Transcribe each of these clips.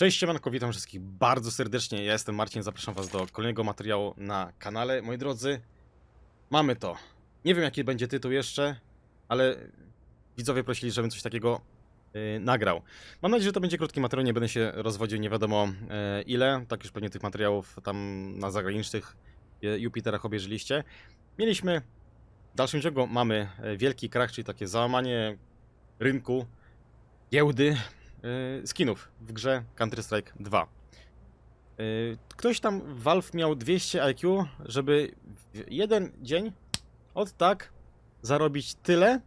Cześć siemanko, witam wszystkich bardzo serdecznie. Ja jestem Marcin, zapraszam was do kolejnego materiału na kanale. Moi drodzy, mamy to. Nie wiem jaki będzie tytuł jeszcze, ale widzowie prosili, żebym coś takiego yy, nagrał. Mam nadzieję, że to będzie krótki materiał, nie będę się rozwodził nie wiadomo yy, ile. Tak już pewnie tych materiałów tam na zagranicznych yy, Jupiterach obejrzeliście. Mieliśmy, w dalszym ciągu mamy yy, wielki krach, czyli takie załamanie rynku, giełdy, y, skinów w grze Counter-Strike 2. Y, Ktoś tam, Valve miał 200 IQ, żeby w jeden dzień od tak zarobić tyle,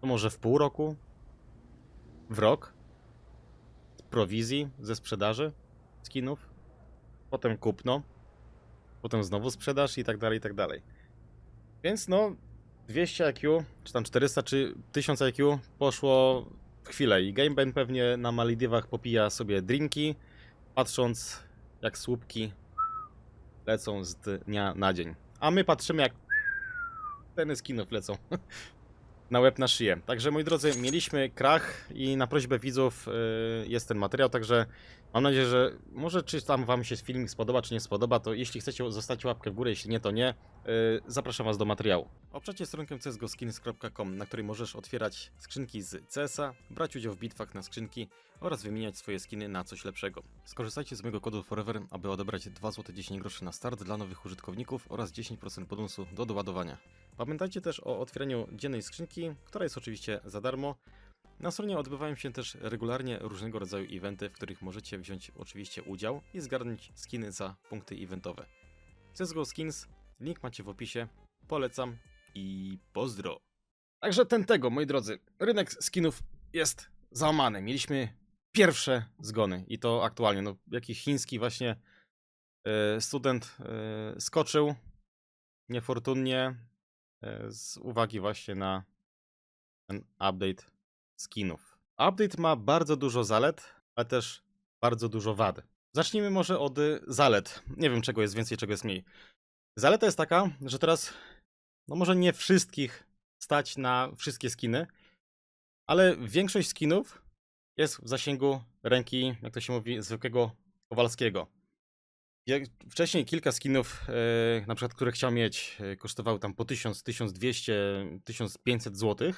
to może w pół roku, w rok, z prowizji ze sprzedaży skinów, potem kupno, potem znowu sprzedaż i tak dalej, i tak dalej. Więc no, 200 IQ, czy tam 400, czy 1000 IQ poszło w chwilę i GameBand pewnie na Maldiwach popija sobie drinki, patrząc jak słupki lecą z dnia na dzień. A my patrzymy jak ten skinów lecą na łeb na szyję. Także moi drodzy, mieliśmy krach i na prośbę widzów yy, jest ten materiał, także mam nadzieję, że może czy tam wam się filmik spodoba, czy nie spodoba, to jeśli chcecie zostać łapkę w górę, jeśli nie, to nie, yy, zapraszam was do materiału. Oprzecie stronkę csgoskins.com, na której możesz otwierać skrzynki z CS-a, brać udział w bitwach na skrzynki oraz wymieniać swoje skiny na coś lepszego. Skorzystajcie z mojego kodu FOREVER, aby odebrać 2 zł 10 groszy na start dla nowych użytkowników oraz 10% bonusu do doładowania. Pamiętajcie też o otwieraniu dziennej skrzynki, która jest oczywiście za darmo. Na stronie odbywają się też regularnie różnego rodzaju eventy, w których możecie wziąć oczywiście udział i zgarnąć skiny za punkty eventowe. CSGO Skins, link macie w opisie, polecam i pozdro. Także ten tego, moi drodzy, rynek skinów jest załamany. Mieliśmy pierwsze zgony i to aktualnie, no jakiś chiński właśnie e, student e, skoczył niefortunnie z uwagi właśnie na ten update skinów. Update ma bardzo dużo zalet, ale też bardzo dużo wad. Zacznijmy może od y, zalet. Nie wiem czego jest więcej, czego jest mniej. Zaleta jest taka, że teraz no może nie wszystkich stać na wszystkie skiny, ale większość skinów jest w zasięgu ręki, jak to się mówi, zwykłego Kowalskiego. Jak wcześniej kilka skinów, e, na przykład, które chciał mieć, e, kosztowały tam po 1000, 1200, 1500 zł.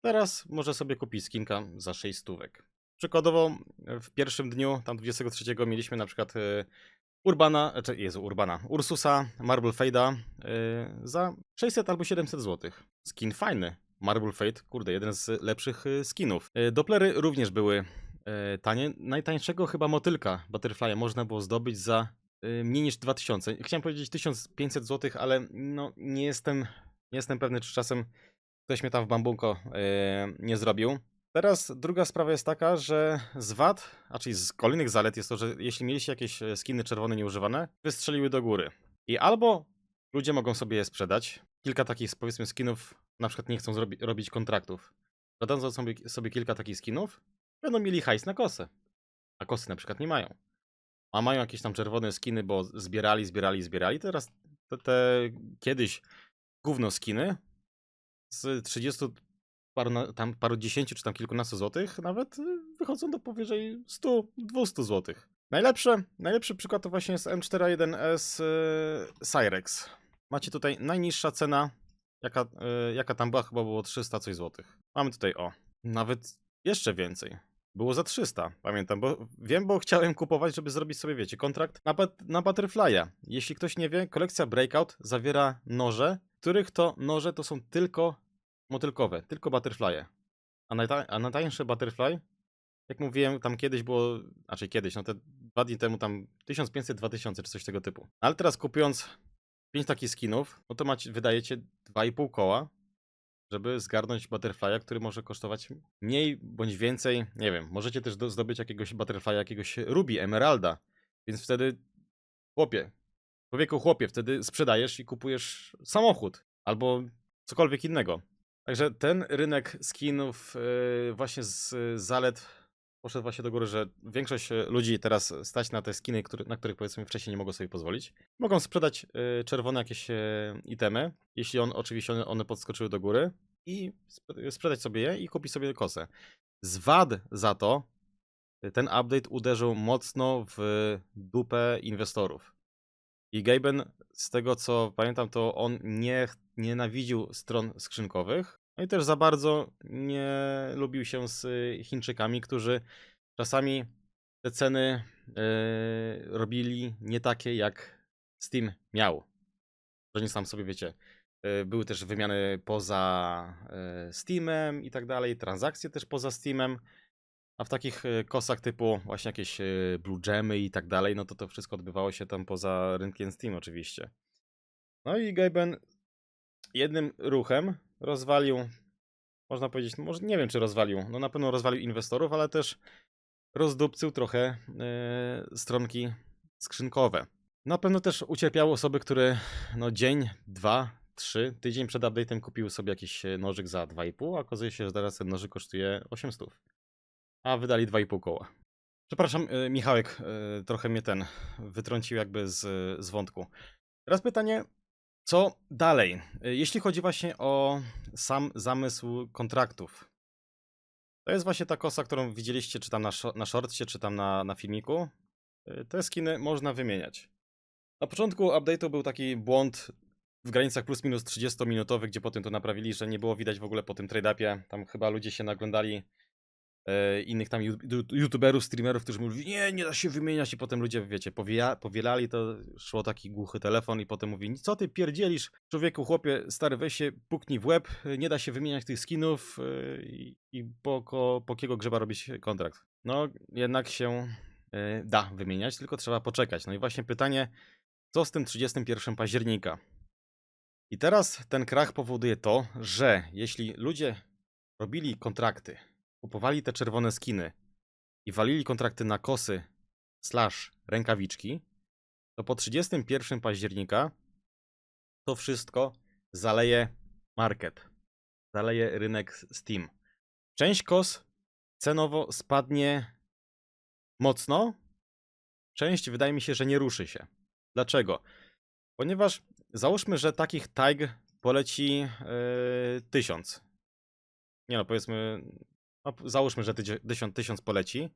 Teraz może sobie kupić skinka za 6 stówek. Przykładowo e, w pierwszym dniu, tam 23, mieliśmy na przykład e, Urbana, czy Jezu, Urbana, Ursusa, Marble Fade'a e, za 600 albo 700 zł. Skin fajny. Marble Fade, kurde, jeden z lepszych e, skinów. E, Dopplery również były e, tanie. Najtańszego chyba motylka Butterfly'a można było zdobyć za e, mniej niż 2000. Chciałem powiedzieć 1500 zł, ale no nie jestem, nie jestem pewny, czy czasem ktoś mnie tam w bambunko e, nie zrobił. Teraz druga sprawa jest taka, że z wad, a czyli z kolejnych zalet jest to, że jeśli mieliście jakieś e, skiny czerwone nieużywane, wystrzeliły do góry. I albo ludzie mogą sobie je sprzedać. Kilka takich powiedzmy skinów na przykład nie chcą robić kontraktów. Dodadzą sobie, sobie kilka takich skinów, będą mieli hajs na kosę. A kosy na przykład nie mają. A mają jakieś tam czerwone skiny, bo zbierali, zbierali, zbierali. Teraz te, te kiedyś gówno skiny z 30 paru, tam paru dziesięciu czy tam kilkunastu złotych nawet y, wychodzą do powyżej 100, 200 złotych. Najlepsze, najlepszy przykład to właśnie jest M41S y, Cyrex. Macie tutaj najniższa cena, jaka, y, jaka tam była, chyba było 300 coś złotych. Mamy tutaj, o, nawet jeszcze więcej. Było za 300, pamiętam, bo wiem, bo chciałem kupować, żeby zrobić sobie, wiecie, kontrakt na, na Butterfly'a. Jeśli ktoś nie wie, kolekcja Breakout zawiera noże, których to noże to są tylko motylkowe, tylko Butterfly'e. A, a najtańsze Butterfly, jak mówiłem, tam kiedyś było, znaczy kiedyś, no te dwa dni temu tam 1500-2000 czy coś tego typu. Ale teraz kupując 5 takich skinów, no to macie, wydajecie 2,5 koła, żeby zgarnąć Butterfly'a, który może kosztować mniej bądź więcej, nie wiem, możecie też do, zdobyć jakiegoś Butterfly'a, jakiegoś Ruby, Emeralda, więc wtedy, chłopie, człowieku chłopie, wtedy sprzedajesz i kupujesz samochód albo cokolwiek innego. Także ten rynek skinów yy, właśnie z zalet poszedł właśnie do góry, że większość y, ludzi teraz stać na te skiny, które, na których powiedzmy wcześniej nie mogło sobie pozwolić. Mogą sprzedać y, czerwone jakieś y, itemy, jeśli on, oczywiście one, one podskoczyły do góry i sp- sprzedać sobie je i kupić sobie kosę. Z wad za to ten update uderzył mocno w dupę inwestorów. I Gaben, z tego co pamiętam, to on nie nienawidził stron skrzynkowych. No i też za bardzo nie lubił się z Chińczykami, którzy czasami te ceny e, robili nie takie, jak Steam miał. Że nie sam sobie wiecie. e, Były też wymiany poza e, Steamem i tak dalej, transakcje też poza Steamem. A w takich e, kosach typu właśnie jakieś e, Blue Gemy i tak dalej, no to to wszystko odbywało się tam poza rynkiem Steam oczywiście. No i Gaben jednym ruchem rozwalił, można powiedzieć, no może nie wiem czy rozwalił, no na pewno rozwalił inwestorów, ale też rozdupcył trochę e, stronki skrzynkowe. Na pewno też ucierpiały osoby, które no dzień, dwa, trzy, tydzień przed update'em kupiły sobie jakiś e, nożyk za 2,5, a okazuje się, że teraz ten nożyk kosztuje 800. A wydali 2,5 koła. Przepraszam, e, Michałek, trochę mnie ten wytrącił jakby z, z wątku. Teraz pytanie, co dalej? E, Jeśli chodzi właśnie o sam zamysł kontraktów. To jest właśnie ta kosa, którą widzieliście, czy tam na, na shortcie, czy tam na, na filmiku. E, Te skiny można wymieniać. Na początku update'u był taki błąd w granicach plus minus 30-minutowy, gdzie potem to naprawili, że nie było widać w ogóle po tym trade-upie. Tam chyba ludzie się naglądali innych tam youtuberów, streamerów, którzy mówili, nie, nie da się wymieniać i potem ludzie, wiecie, powija- powielali to, szło taki głuchy telefon i potem mówi, co ty pierdzielisz, człowieku, chłopie, stary, weź się, puknij w łeb, nie da się wymieniać tych skinów e, i, i po, ko, po kiego grzeba robić kontrakt. No, jednak się e, da wymieniać, tylko trzeba poczekać. No i właśnie pytanie, co z tym 31 października? I teraz ten krach powoduje to, że jeśli ludzie robili kontrakty, kupowali te czerwone skiny i walili kontrakty na kosy slash rękawiczki, to po 31 października to wszystko zaleje market, zaleje rynek Steam. Część kos cenowo spadnie mocno, część wydaje mi się, że nie ruszy się. Dlaczego? Ponieważ załóżmy, że takich tag poleci yy, tysiąc. Nie no, powiedzmy, no, załóżmy, że tydzie- tysiąc, tysiąc poleci.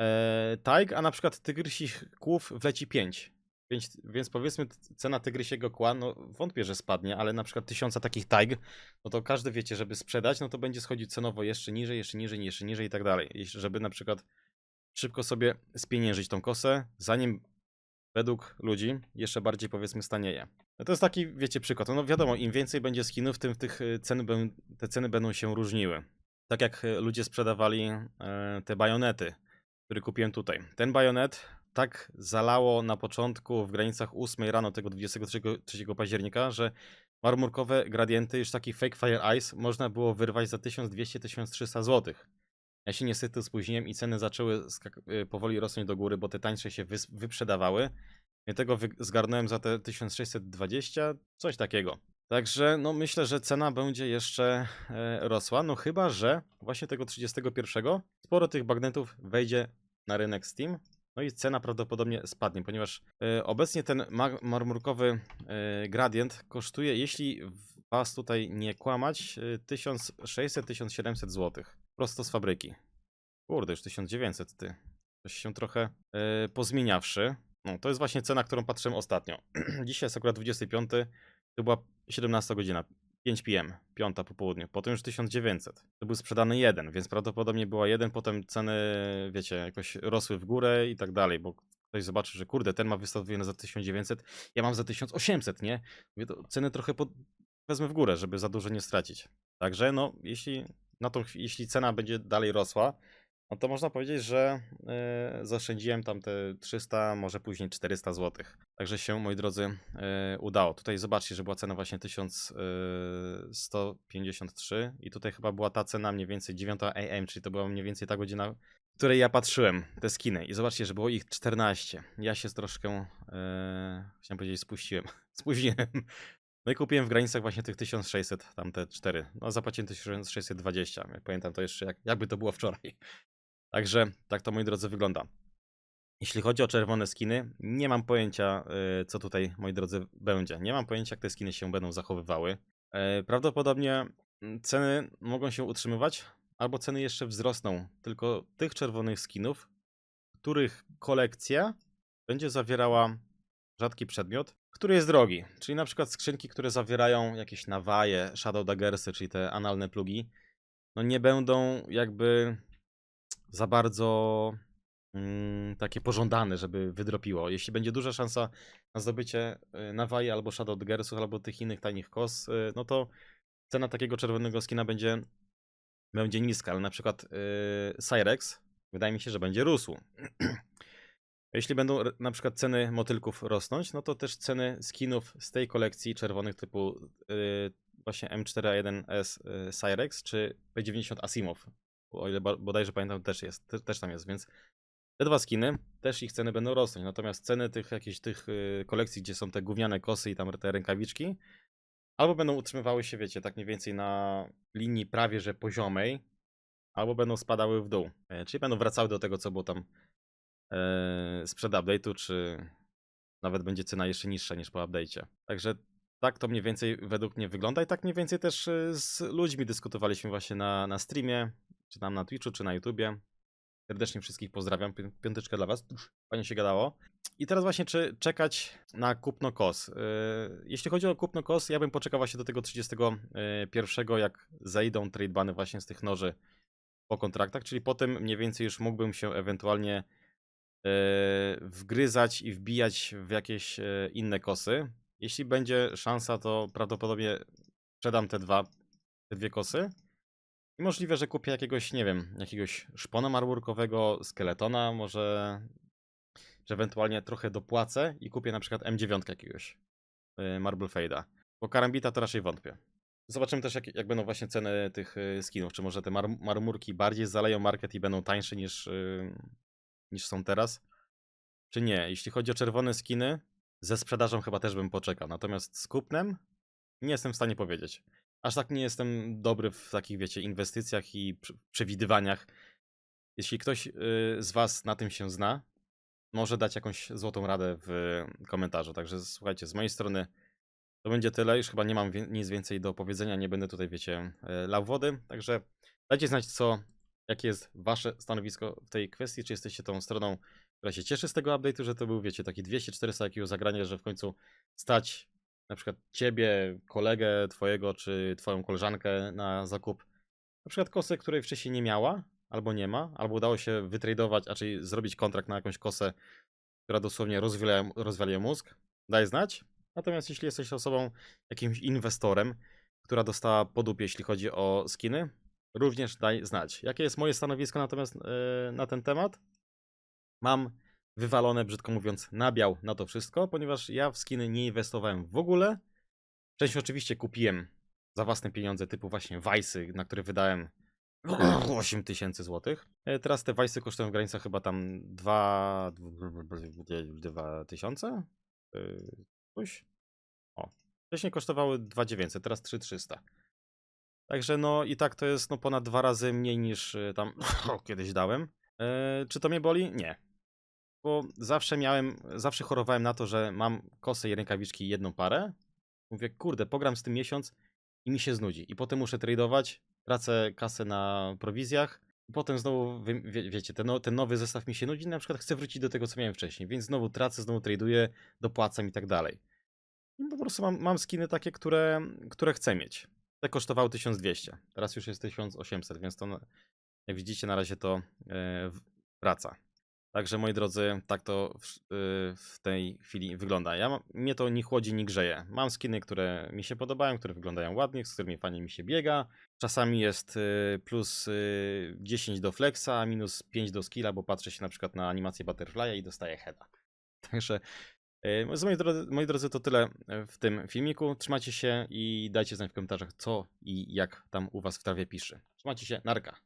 E, tag, a na przykład tygrysich kłów wleci 5. Więc, więc powiedzmy cena tygrysiego kła, no wątpię, że spadnie, ale na przykład tysiąca takich tag, no to każdy wiecie, żeby sprzedać, no to będzie schodzić cenowo jeszcze niżej, jeszcze niżej, jeszcze niżej i tak dalej. Żeby na przykład szybko sobie spieniężyć tą kosę, zanim według ludzi jeszcze bardziej powiedzmy stanieje. No to jest taki, wiecie, przykład. No wiadomo, im więcej będzie skinów, tym tych y, cen, te ceny będą się różniły. Tak jak y, ludzie sprzedawali e, te bajonety, które kupiłem tutaj. Ten bajonet tak zalało na początku w granicach 8 rano tego 23 3 października, że marmurkowe gradienty, już taki fake fire ice, można było wyrwać za 1200-1300 zł. Ja się niestety spóźniłem i ceny zaczęły y, powoli rosnąć do góry, bo te tańsze się wyprzedawały. Ja tego wy- zgarnąłem za te 1620, coś takiego. Także no myślę, że cena będzie jeszcze e, rosła, no chyba, że właśnie tego 31 sporo tych bagnetów wejdzie na rynek Steam, no i cena prawdopodobnie spadnie, ponieważ e, obecnie ten ma- marmurkowy e, gradient kosztuje, jeśli was tutaj nie kłamać, e, 1600-1700 zł. Prosto z fabryki. Kurde, już 1900 ty. Coś się trochę e, pozmieniawszy. No, to jest właśnie cena, którą patrzyłem ostatnio. Dzisiaj jest akurat 25, to była 17 godzina, 5 PM, 5 po południu. Potem już 1900. To był sprzedany jeden, więc prawdopodobnie była jeden, potem ceny, wiecie, jakoś rosły w górę i tak dalej, bo ktoś zobaczy, że kurde, ten ma wystawione za 1900, ja mam za 1800, nie? Mówię, to ceny trochę pod... wezmę w górę, żeby za dużo nie stracić. Także no, jeśli, na tą, jeśli cena będzie dalej rosła, no to można powiedzieć, że e, zaoszczędziłem tam te 300, może później 400 zł. Także się, moi drodzy, e, udało. Tutaj zobaczcie, że była cena właśnie 1153 i tutaj chyba była ta cena mniej więcej 9 AM, czyli to była mniej więcej ta godzina, w której ja patrzyłem, te skiny. I zobaczcie, że było ich 14. Ja się troszkę, e, chciałem powiedzieć, spuściłem. Spóźniłem. No i kupiłem w granicach właśnie tych 1600, tam te 4. No zapłaciłem 1620. Jak pamiętam to jeszcze, jak, jakby to było wczoraj. Także tak to moi drodzy wygląda. Jeśli chodzi o czerwone skiny, nie mam pojęcia, y, co tutaj, moi drodzy, będzie. Nie mam pojęcia, jak te skiny się będą zachowywały. E, Prawdopodobnie mm, ceny mogą się utrzymywać albo ceny jeszcze wzrosną tylko tych czerwonych skinów, których kolekcja będzie zawierała rzadki przedmiot, który jest drogi. Czyli na przykład skrzynki, które zawierają jakieś nawaje, Shadow Daggersy, czyli te analne plugi, no nie będą jakby za bardzo mm, takie pożądane, żeby wydropiło. Jeśli będzie duża szansa na zdobycie y, nawaje albo Shadow Daggersów, albo tych innych tajnych kos, y, no to cena takiego czerwonego skina będzie, będzie niska, ale na przykład yy, Cyrex wydaje mi się, że będzie rósł. Jeśli będą na przykład ceny motylków rosnąć, no to też ceny skinów z tej kolekcji czerwonych typu yy, właśnie M4A1S yy, Cyrex czy P90 Asimov, o ile bodajże pamiętam też jest, te, też tam jest, więc te dwa skiny, też ich ceny będą rosnąć, natomiast ceny tych jakichś tych yy, kolekcji, gdzie są te gówniane kosy i tam te rękawiczki, albo będą utrzymywały się, wiecie, tak mniej więcej na linii prawie że poziomej, albo będą spadały w dół. E, Czyli będą wracały do tego, co było tam e, sprzed update'u, czy nawet będzie cena jeszcze niższa niż po update'cie. Także tak to mniej więcej według mnie wygląda i tak mniej więcej też e, z ludźmi dyskutowaliśmy właśnie na, na streamie, czy tam na Twitchu, czy na YouTubie. Serdecznie wszystkich pozdrawiam. Piąteczka dla Was. Fajnie się gadało. I teraz właśnie, czy czekać na kupno kos? Yy, Jeśli chodzi o kupno kos, ja bym poczekał właśnie do tego 31, jak zejdą trade bany właśnie z tych noży po kontraktach, czyli potem mniej więcej już mógłbym się ewentualnie yy, wgryzać i wbijać w jakieś inne kosy. Jeśli będzie szansa, to prawdopodobnie sprzedam te dwa, te dwie kosy. I możliwe, że kupię jakiegoś, nie wiem, jakiegoś szpona marburkowego, skeletona, może że ewentualnie trochę dopłacę i kupię na przykład M9 jakiegoś yy, Marble Fade'a. Bo Karambita to raczej wątpię. Zobaczymy też, jak, jak będą właśnie ceny tych yy, skinów. Czy może te mar marmurki bardziej zaleją market i będą tańsze niż, yy, niż są teraz? Czy nie? Jeśli chodzi o czerwone skiny, ze sprzedażą chyba też bym poczekał. Natomiast z kupnem nie jestem w stanie powiedzieć. Aż tak nie jestem dobry w takich, wiecie, inwestycjach i prze- przewidywaniach. Jeśli ktoś yy, z Was na tym się zna, może dać jakąś złotą radę w komentarzu. Także słuchajcie, z mojej strony to będzie tyle. Już chyba nie mam nic więcej do powiedzenia. Nie będę tutaj, wiecie, e, lał wody. Także dajcie znać, co, jakie jest wasze stanowisko w tej kwestii. Czy jesteście tą stroną, która się cieszy z tego update'u, że to był, wiecie, taki 200-400 jakiegoś zagrania, że w końcu stać na przykład ciebie, kolegę twojego, czy twoją koleżankę na zakup na przykład kosę, której wcześniej nie miała, albo nie ma, albo udało się wytradować, a czyli zrobić kontrakt na jakąś kosę, która dosłownie rozwala, mózg, daj znać. Natomiast jeśli jesteś osobą, jakimś inwestorem, która dostała po dupie, jeśli chodzi o skiny, również daj znać. Jakie jest moje stanowisko natomiast yy, na ten temat? Mam wywalone, brzydko mówiąc, nabiał na to wszystko, ponieważ ja w skiny nie inwestowałem w ogóle. Część oczywiście kupiłem za własne pieniądze, typu właśnie Vice'y, na które wydałem 8 tysięcy złotych. E, Teraz te Vice'y kosztują w granicach chyba tam 2, 2 tysiące? Yy, Coś? O. Wcześniej kosztowały 2900, teraz 3300. Także no i tak to jest no ponad dwa razy mniej niż y, tam kiedyś dałem. E, Czy to mnie boli? Nie. Bo zawsze miałem, zawsze chorowałem na to, że mam kosę i rękawiczki jedną parę. Mówię, kurde, pogram z tym miesiąc i mi się znudzi. I potem muszę tradeować, tracę kasę na prowizjach. I potem znowu, wie, wiecie, ten, no, ten nowy zestaw mi się nudzi, na przykład chcę wrócić do tego, co miałem wcześniej, więc znowu tracę, znowu traduję, dopłacam i tak dalej. I po prostu mam, mam skiny takie, które, które chcę mieć. Te kosztowały 1200, teraz już jest 1800, więc to, jak widzicie, na razie to w- wraca. Także moi drodzy, tak to w, y, w tej chwili wygląda. Ja, mnie to nie chłodzi, nie grzeje. Mam skiny, które mi się podobają, które wyglądają ładnie, z którymi fajnie mi się biega. Czasami jest y, plus y, 10 do flexa, minus 5 do skilla, bo patrzę się na przykład na animację Butterfly'a i dostaję heada. Także y, moi drodzy, moi drodzy, to tyle w tym filmiku. Trzymajcie się i dajcie znać w komentarzach, co i jak tam u was w trawie pisze. Trzymajcie się, narka.